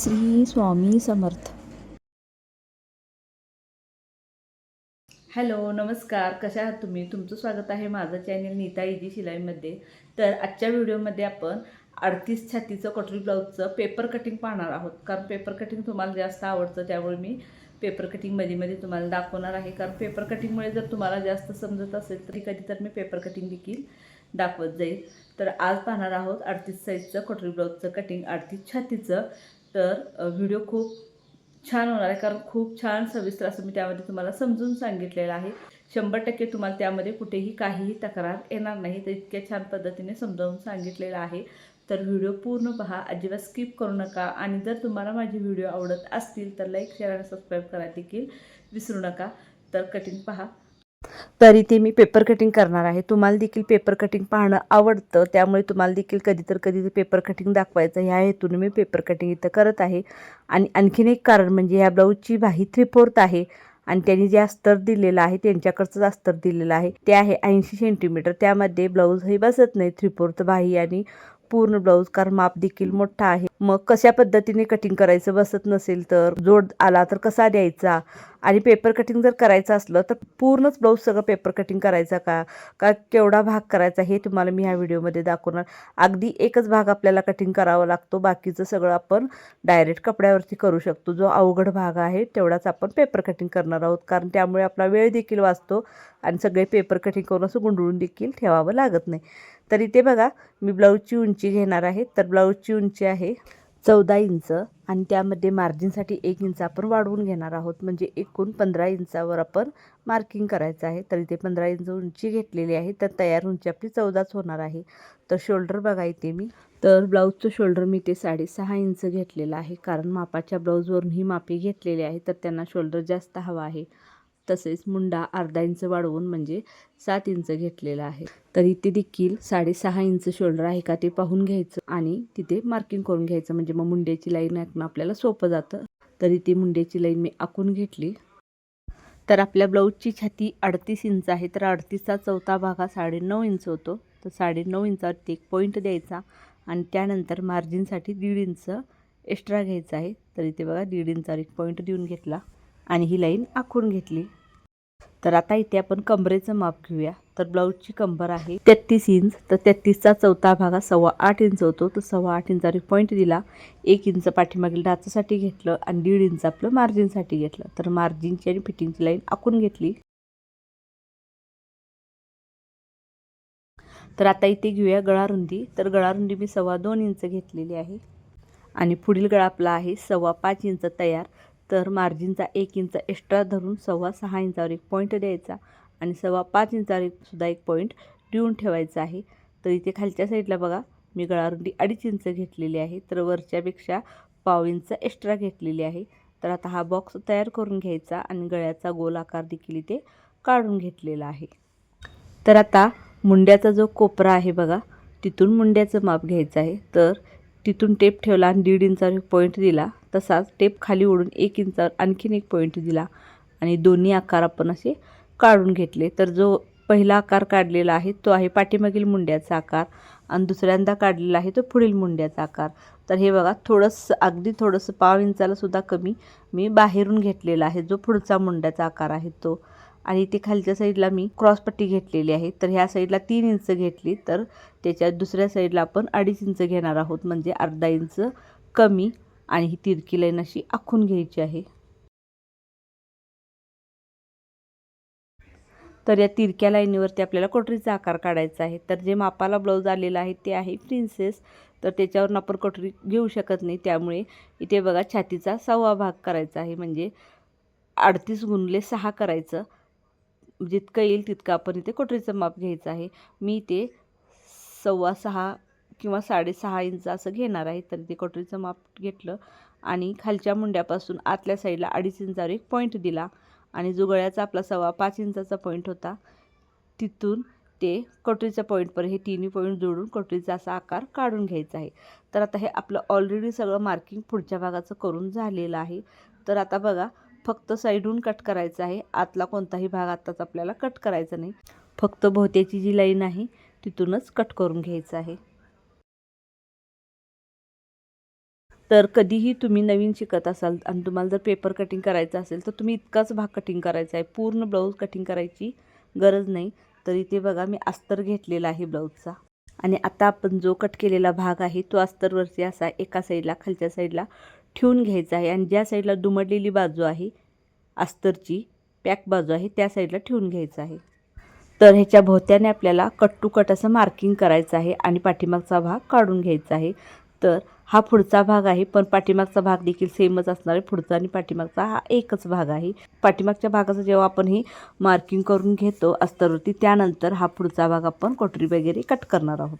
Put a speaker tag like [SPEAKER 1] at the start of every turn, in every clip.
[SPEAKER 1] Shri Swami Samarth.
[SPEAKER 2] Hello नमस्कार. कशा आहात तुम्ही? तुमचं स्वागत आहे माझं चॅनल नीता इजी शिलाईमध्ये. तर आजच्या व्हिडिओमध्ये आपण अडतीस छातीचं कटोरी ब्लाऊजचं पेपर कटिंग पाहणार आहोत. कारण पेपर कटिंग तुम्हाला जास्त आवडतं त्यामुळे मी पेपर कटिंगमध्ये मध्ये तुम्हाला दाखवणार आहे. कारण पेपर कटिंगमुळे जर तुम्हाला जास्त समजत असेल तरी कधी तर मी पेपर कटिंग देखील दाखवत जाईल. तर आज पाहणार आहोत अडतीस साईजचं कटोरी ब्लाऊजचं कटिंग अडतीस छातीचं तर व्हिडिओ खूप छान होणार आहे. कारण खूप छान सविस्तर असं मी त्यामध्ये तुम्हाला समजून सांगितलेलं आहे. शंभर टक्के तुम्हाला त्यामध्ये कुठेही काहीही तक्रार येणार नाही. तर इतक्या छान पद्धतीने समजावून सांगितलेलं आहे. तर व्हिडिओ पूर्ण पहा. अजिबात स्किप करू नका. आणि जर तुम्हाला माझे व्हिडिओ आवडत असतील तर लाईक शेअर आणि सबस्क्राईब करा देखील विसरू नका. तर कटिंग पहा.
[SPEAKER 3] तर इथे मी पेपर कटिंग करणार आहे. तुम्हाला देखील पेपर कटिंग पाहणं आवडतं. त्यामुळे तुम्हाला देखील कधी तर कधी पेपर कटिंग दाखवायचं. ह्या हेतून मी पेपर कटिंग इथं करत आहे. आणि आणखीन एक कारण म्हणजे ह्या ब्लाऊजची बाही थ्री फोर्थ आहे. आणि त्यांनी जे अस्तर दिलेलं आहे त्यांच्याकडचंच अस्तर दिलेलं आहे ते आहे ऐंशी सेंटीमीटर त्यामध्ये ब्लाऊज हे बसत नाही. थ्री फोर्थ बाही आणि पूर्ण ब्लाऊज कारण माप देखील मोठा आहे. मग कशा पद्धतीने कटिंग करायचं? बसत नसेल तर जोड आला तर कसा द्यायचा? आणि पेपर कटिंग जर करायचं असलं तर पूर्णच ब्लाऊज सगळं पेपर कटिंग करायचा का? का केवढा भाग करायचा हे तुम्हाला मी ह्या व्हिडिओमध्ये दाखवणार. अगदी एकच भाग आपल्याला कटिंग करावा लागतो. बाकीचं सगळं आपण डायरेक्ट कपड्यावरती करू शकतो. जो अवघड भाग आहे तेवढाच आपण पेपर कटिंग करणार आहोत. कारण त्यामुळे आपला वेळ देखील वाचतो आणि सगळे पेपर कटिंग करून असं गुंडळून देखील ठेवावं लागत नाही. तर इथे बघा मी ब्लाऊजची उंची घेणार आहे. तर ब्लाऊजची उंची आहे चौदा इंच आणि त्यामध्ये मार्जिनसाठी एक इंच आपण वाढवून घेणार आहोत. म्हणजे एकूण पंधरा इंचावर आपण मार्किंग करायचं आहे. तर इथे पंधरा इंच उंची घेतलेली आहे. तर तयार उंची आपली चौदाच होणार आहे. तर शोल्डर बघा इथे मी. तर ब्लाऊजचं शोल्डर मी ते साडेसहा इंच घेतलेलं आहे. कारण मापाच्या ब्लाऊजवरून ही मापे घेतलेली आहे. तर त्यांना शोल्डर जास्त हवा आहे. तसेच मुंडा अर्धा इंच वाढवून म्हणजे सात इंच घेतलेला आहे. तर इथे देखील साडेसहा इंच शोल्डर आहे का ते पाहून घ्यायचं आणि तिथे मार्किंग करून घ्यायचं. म्हणजे मग मुंड्याची लाईन आखणं आपल्याला सोपं जातं. तर इथे मुंड्याची लाईन मी आखून घेतली. तर आपल्या ब्लाऊजची छाती अडतीस इंच आहे. तर अडतीसचा चौथा भाग हा साडेनऊ इंच होतो. तर साडेनऊ इंचावरती एक पॉईंट द्यायचा आणि त्यानंतर मार्जिनसाठी दीड इंच एक्स्ट्रा घ्यायचा आहे. तर इथे बघा दीड इंचावर एक पॉईंट देऊन घेतला आणि ही लाईन आखून घेतली. तर आता इथे आपण कमरेचं माप घेऊया. तर ब्लाऊजची कंबर आहे तेहतीस इंच. तर तेहतीसचा चौथा भाग हा सव्वा आठ इंच होतो. तर सव्वा आठ इंचावर पॉईंट दिला. एक इंच पाठीमागील डाचासाठी घेतलं आणि दीड इंच आपलं मार्जिनसाठी घेतलं. तर मार्जिनची आणि फिटिंगची लाईन आखून घेतली. तर आता इथे घेऊया गळारुंदी. तर गळारुंदी मी सव्वा दोन इंच घेतलेली आहे. आणि पुढील गळा आपला आहे सव्वा पाच इंच तयार. तर मार्जिनचा एक इंच एक्स्ट्रा धरून सव्वा सहा इंचावर एक पॉईंट द्यायचा आणि सव्वा पाच इंचावर एक सुद्धा एक पॉईंट ठेवून ठेवायचा आहे. तर इथे खालच्या साईडला बघा मी गळारुंदी अडीच इंच घेतलेली आहे तर वरच्यापेक्षा पाव इंच एक्स्ट्रा घेतलेली आहे. तर आता हा बॉक्स तयार करून घ्यायचा आणि गळ्याचा गोल आकार देखील इथे काढून घेतलेला आहे. तर आता मुंड्याचा जो कोपरा आहे बघा तिथून मुंड्याचं माप घ्यायचं आहे. तर तिथून टेप ठेवला आणि दीड इंचावर एक पॉईंट दिला. तसाच टेप खाली ओढून एक इंचावर आणखीन एक पॉईंट दिला. आणि दोन्ही आकार आपण असे काढून घेतले. तर जो पहिला आकार काढलेला आहे तो आहे पाठीमागील मुंड्याचा आकार. आणि दुसऱ्यांदा काढलेला आहे तो पुढील मुंड्याचा आकार. तर हे बघा थोडंसं अगदी थोडंसं पाव इंचालासुद्धा कमी मी बाहेरून घेतलेला आहे. जो पुढचा मुंड्याचा आकार आहे तो. आणि इथे खालच्या साईडला मी क्रॉसपट्टी घेतलेली आहे. तर ह्या साईडला तीन इंच घेतली तर त्याच्या दुसऱ्या साईडला आपण अडीच इंच घेणार आहोत म्हणजे अर्धा इंच कमी. आणि ही तिरकी लाईन अशी आखून घ्यायची आहे. तर या तिरक्या लाईनीवरती आपल्याला कोटरीचा आकार काढायचा आहे. तर जे मापाला ब्लाऊज आलेला आहे ते आहे प्रिन्सेस. तर त्याच्यावरून आपण कोटरी घेऊ शकत नाही त्यामुळे इथे बघा छातीचा सहावा भाग करायचा आहे म्हणजे अडतीस गुणले सहा करायचं. जितकं येईल तितकं आपण इथे कोठरीचं माप घ्यायचं आहे. मी ते सव्वा सहा किंवा साडेसहा इंच असं घेणार आहे. तर ते कोठरीचं माप घेतलं आणि खालच्या मुंड्यापासून आतल्या साईडला अडीच इंचावर एक पॉईंट दिला आणि जो गळ्याचा आपला सव्वा पाच इंचाचा पॉईंट होता. तिथून ते कटोरीच्या पॉईंटवर हे तिन्ही पॉईंट जोडून कटोरीचा असा आकार काढून घ्यायचा आहे. तर आता हे आपलं ऑलरेडी सगळं मार्किंग पुढच्या भागाचं करून झालेलं आहे. तर आता बघा फक्त साईडहून कट करायचं आहे. आतला कोणताही भाग आत्ताच आपल्याला कट करायचा नाही. फक्त भोवत्याची जी लाईन आहे तिथूनच कट करून घ्यायचं आहे. तर कधीही तुम्ही नवीन शिकत असाल आणि तुम्हाला जर पेपर कटिंग करायचं असेल तर तुम्ही इतकाच भाग कटिंग करायचा आहे. पूर्ण ब्लाऊज कटिंग करायची गरज नाही. तर इथे बघा मी अस्तर घेतलेला आहे ब्लाऊजचा आणि आता आपण जो कट केलेला भाग आहे तो अस्तरवरती असा एका साईडला खालच्या साईडला ठेवून घ्यायचं आहे. आणि ज्या साईडला दुमडलेली बाजू आहे अस्तरची पॅक बाजू आहे त्या साईडला ठेवून घ्यायचं आहे. तर ह्याच्या भोवत्याने आपल्याला कट टू कट असं मार्किंग करायचं आहे आणि पाठीमागचा भाग काढून घ्यायचा आहे. तर हा पुढचा भाग आहे पण पाठीमागचा भाग देखील सेमच असणार आहे. पुढचा आणि पाठीमागचा हा एकच भाग आहे. पाठीमागच्या भागाचं जेव्हा आपण हे मार्किंग करून घेतो अस्तरवरती त्यानंतर हा पुढचा भाग आपण कोटरी वगैरे कट करणार आहोत.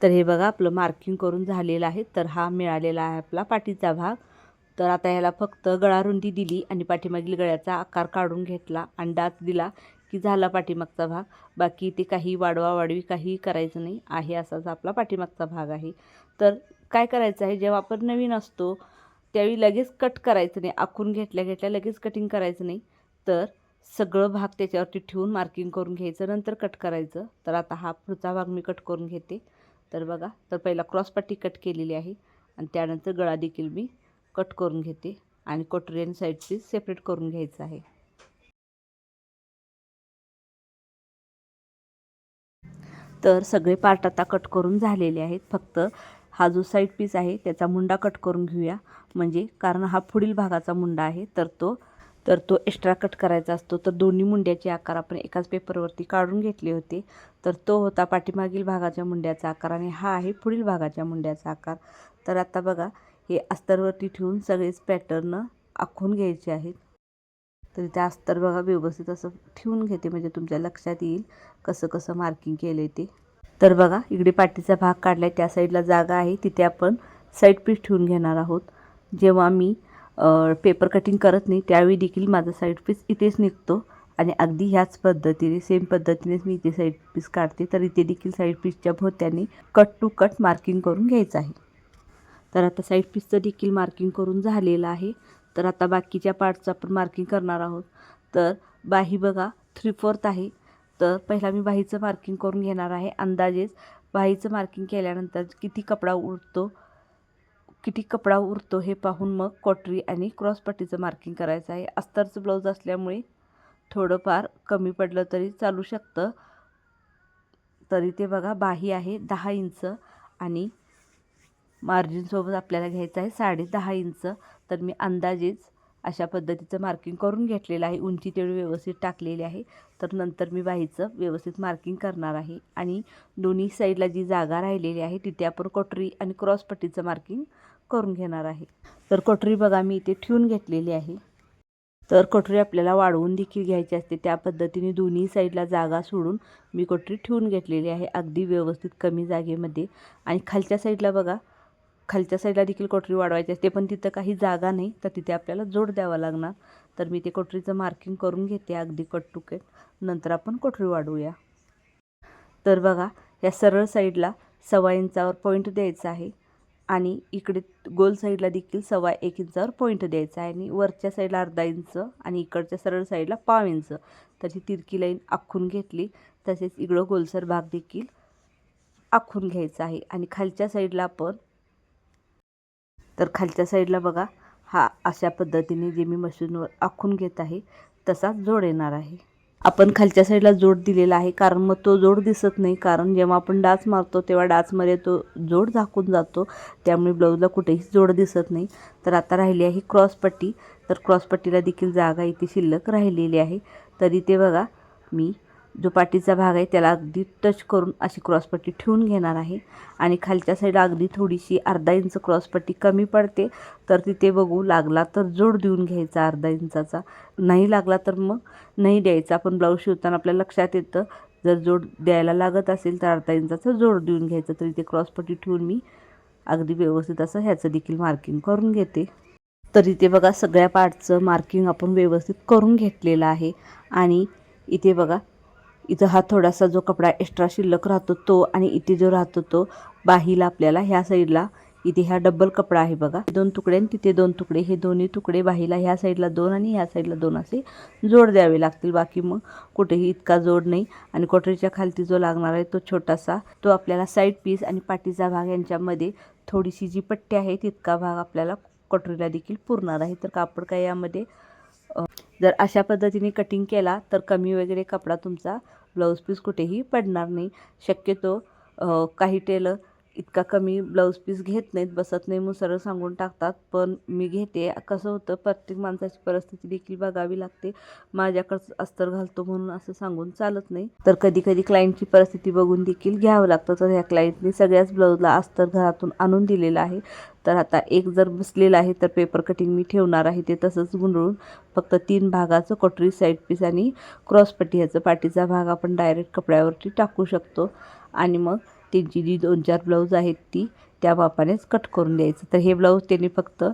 [SPEAKER 3] तर हे बघा आपलं मार्किंग करून झालेलं आहे. तर हा मिळालेला आहे आपला पाठीचा भाग. तर आता ह्याला फक्त गळारुंदी दिली आणि पाठीमागील गळ्याचा आकार काढून घेतला आणि दिला की झाला पाठीमागचा भाग. बाकी ते काही वाढवा वाढवी काही करायचं नाही. आहे असाच आपला पाठीमागचा भाग आहे. तर काय करायचं आहे? जेव्हा आपण नवीन असतो त्यावेळी लगेच कट करायचं नाही. आखून घेतल्या घेतल्या लगेच कटिंग करायचं नाही. तर सगळं भाग त्याच्यावरती ठेवून मार्किंग करून घ्यायचं. नंतर कट करायचं. तर आता हा पुढचा भाग मी कट करून घेते. तर बघा तर पहिला क्रॉसपट्टी कट केलेली आहे आणि त्यानंतर गळा देखील मी कट करून घेते आणि कोटरी साईडची सेपरेट करून घ्यायचं आहे. तर सगळे पार्ट आता कट करून झालेले आहेत. फक्त हा जो साईड पीस आहे त्याचा मुंडा कट करून घेऊया. म्हणजे कारण हा पुढील भागाचा मुंडा आहे तर तो तर तो एक्स्ट्रा कट करायचा असतो. तर दोन्ही मुंड्याचे आकार आपण एकाच पेपरवरती काढून घेतले होते. तर तो होता पाठीमागील भागाच्या मुंड्याचा आकार आणि हा आहे पुढील भागाच्या मुंड्याचा आकार. तर आता बघा हे अस्तरवरती ठेवून सगळेच पॅटर्न आखून घ्यायचे आहेत. तर इथे अस्तर बघा व्यवस्थित असं ठेवून घेते. म्हणजे तुमच्या लक्षात येईल कसं कसं मार्किंग केलं आहे ते. तर बघा इकडे पाठीचा भाग काढला आहे त्या साईडला जागा आहे. तिथे आपण साईड पीस ठेवून घेणार आहोत. जेव्हा मी पेपर कटिंग करत नाही. त्यावेळी देखील माझा साईड पीस इथेच निघतो आणि अगदी ह्याच पद्धतीने सेम पद्धतीनेच मी इथे साईड पीस काढते. तर इथे देखील साईड पीसच्या भोवत्याने कट टू कट मार्किंग करून घ्यायचं आहे. तर आता साईड पीसचं देखील मार्किंग करून झालेलं आहे. तर आता बाकीच्या पार्टचं आपण मार्किंग करणार आहोत. तर बाही बघा थ्री फोर्थ आहे. तर पहिला मी बाहीचं मार्किंग करून घेणार आहे. अंदाजेच बाहीचं मार्किंग केल्यानंतर किती कपडा उरतो किती कपडा उरतो हे पाहून मग कॉटरी आणि क्रॉसपट्टीचं मार्किंग करायचं आहे. अस्तरचं ब्लाऊज असल्यामुळे थोडंफार कमी पडलं तरी चालू शकतं. तरी ते बघा बाही आहे दहा इंच आणि मार्जिनसोबत आपल्याला घ्यायचं आहे साडे दहा इंच. तर मी अंदाजेच अशा पद्धतीचं मार्किंग करून घेतलेलं आहे. उंची तेवढी व्यवस्थित टाकलेली आहे. तर नंतर मी बाहीचं व्यवस्थित मार्किंग करणार आहे. आणि दोन्ही साईडला जी जागा राहिलेली आहे तिथे आपण कोटरी आणि क्रॉसपट्टीचं मार्किंग करून घेणार आहे. तर कटोरी बघा मी इथे ठेवून घेतलेली आहे. तर कटोरी आपल्याला वाढवून देखील घ्यायची असते. त्या पद्धतीने दोन्ही साईडला जागा सोडून मी कटोरी ठेवून घेतलेली आहे अगदी व्यवस्थित कमी जागेमध्ये. आणि खालच्या साईडला बघा खालच्या साईडला देखील कोटरी वाढवायची असते पण तिथं काही जागा नाही तर तिथे आपल्याला जोड द्यावा लागणार. तर मी ते कोटरीचं मार्किंग करून घेते अगदी कट टू कट. नंतर आपण कोटरी वाढवूया. तर बघा या सरळ साईडला सव्वा इंचावर पॉईंट द्यायचा आहे. आणि इकडे गोल साईडला देखील सव्वा एक इंचावर पॉईंट द्यायचा आहे. आणि वरच्या साईडला अर्धा इंच आणि इकडच्या सरळ साईडला पाव इंच. तर ही तिरकी लाईन आखून घेतली. तसेच इकडं गोलसर भाग देखील आखून घ्यायचा आहे. आणि खालच्या साईडला आपण तर खालच्या साईडला बघा हा अशा पद्धतीने जे मी मशीनवर आखून घेत आहे तसाच जोड येणार आहे. आपण खालच्या साईडला जोड दिलेला आहे. कारण मग तो जोड दिसत नाही. कारण जेव्हा आपण डाच मारतो तेव्हा डाचमध्ये तो जोड झाकून जातो. त्यामुळे ब्लाऊजला कुठेही जोड दिसत नाही. तर आता राहिली आहे क्रॉसपट्टी तर क्रॉसपट्टीला देखील जागा इथे शिल्लक राहिलेली आहे. तर इथे बघा मी जो पाठीचा भाग आहे त्याला अगदी टच करून अशी क्रॉसपट्टी ठेवून घेणार आहे. आणि खालच्या साईडला अगदी थोडीशी अर्धा इंच क्रॉसपट्टी कमी पडते. तर तिथे बघू लागला तर जोड देऊन घ्यायचा अर्धा इंचाचा. नाही लागला तर मग नाही द्यायचा. आपण ब्लाऊज शिवताना आपल्या लक्षात येतं. जर जोड द्यायला लागत असेल तर अर्धा इंचाचा जोड देऊन घ्यायचा. तर इथे क्रॉसपट्टी ठेवून मी अगदी व्यवस्थित असं ह्याचं देखील मार्किंग करून घेते. तर इथे बघा सगळ्या पार्टचं मार्किंग आपण व्यवस्थित करून घेतलेलं आहे. आणि इथे बघा इथं हा थोडासा जो कपडा एक्स्ट्रा शिल्लक राहतो तो आणि इथे जो राहतो तो बाहीला आपल्याला ह्या साईडला इथे ह्या डबल कपडा आहे बघा. दोन तुकडे आणि तिथे दोन तुकडे. हे दोन्ही तुकडे बाहीला ह्या साईडला दोन आणि ह्या साईडला दोन असे जोड द्यावे लागतील. बाकी मग कुठेही इतका जोड नाही. आणि कोटरीच्या खालती जो लागणार आहे तो छोटासा तो आपल्याला साईड पीस आणि पाठीचा भाग यांच्यामध्ये थोडीशी जी पट्टी आहे तितका भाग आपल्याला कटोरीला देखील पुरणार आहे. तर कापड काय यामध्ये जर अशा पद्धतीने कटिंग केला तर कमी वगैरे कपडा तुमचा ब्लाऊज पीस कुठेही पडणार नाही. शक्यतो काही टेलर इतका कमी ब्लाऊज पीस घेत नाहीत बसत नाही मग सरळ सांगून टाकतात. पण मी घेते. कसं होतं प्रत्येक माणसाची परिस्थिती देखील बघावी लागते. माझ्याकडं अस्तर घालतो म्हणून असं सांगून चालत नाही. तर कधी कधी क्लायंटची परिस्थिती बघून देखील घ्यावं लागतं. तर ह्या क्लायंटनी सगळ्याच ब्लाऊजला अस्तर घरातून आणून दिलेलं आहे. तर आता एक जर बसलेला आहे तर पेपर कटिंग मी ठेवणार आहे. ते तसंच गुंडळून फक्त तीन भागाचं कटोरी साईड पीस आणि क्रॉसपट्टी ह्याचं पाठीचा भाग आपण डायरेक्ट कपड्यावरती टाकू शकतो. आणि मग त्यांची जी दोन चार ब्लाऊज आहेत ती त्या मापानेच कट करून द्यायचं. तर हे ब्लाऊज त्यांनी फक्त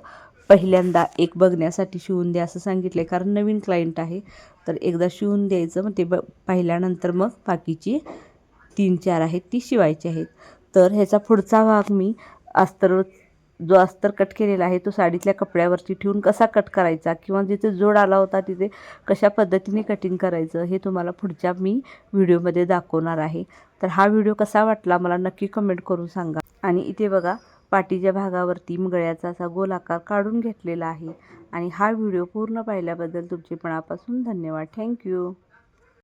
[SPEAKER 3] पहिल्यांदा एक बघण्यासाठी शिवून द्या असं सांगितलं कारण नवीन क्लायंट आहे. तर एकदा शिवून द्यायचं मग ते ब पाहिल्यानंतर मग बाकीची तीन चार आहेत ती शिवायची आहेत. तर ह्याचा पुढचा भाग मी अस्तर जो अस्तर कट केलेला आहे तो साडीतल्या कपड्यावरती ठेवून कसा कट करायचा किंवा जिथे जोड आला होता तिथे कशा पद्धतीने कटिंग करायचं हे तुम्हाला पुढच्या मी व्हिडिओमध्ये दाखवणार आहे. तर हा व्हिडिओ कसा वाटला मला नक्की कमेंट करून सांगा. आणि इथे बघा पाठीच्या भागावरती गळ्याचा असा गोल आकार काढून घेतलेला आहे. आणि हा व्हिडिओ पूर्ण पाहिल्याबद्दल तुमचे मनापासून धन्यवाद. थँक्यू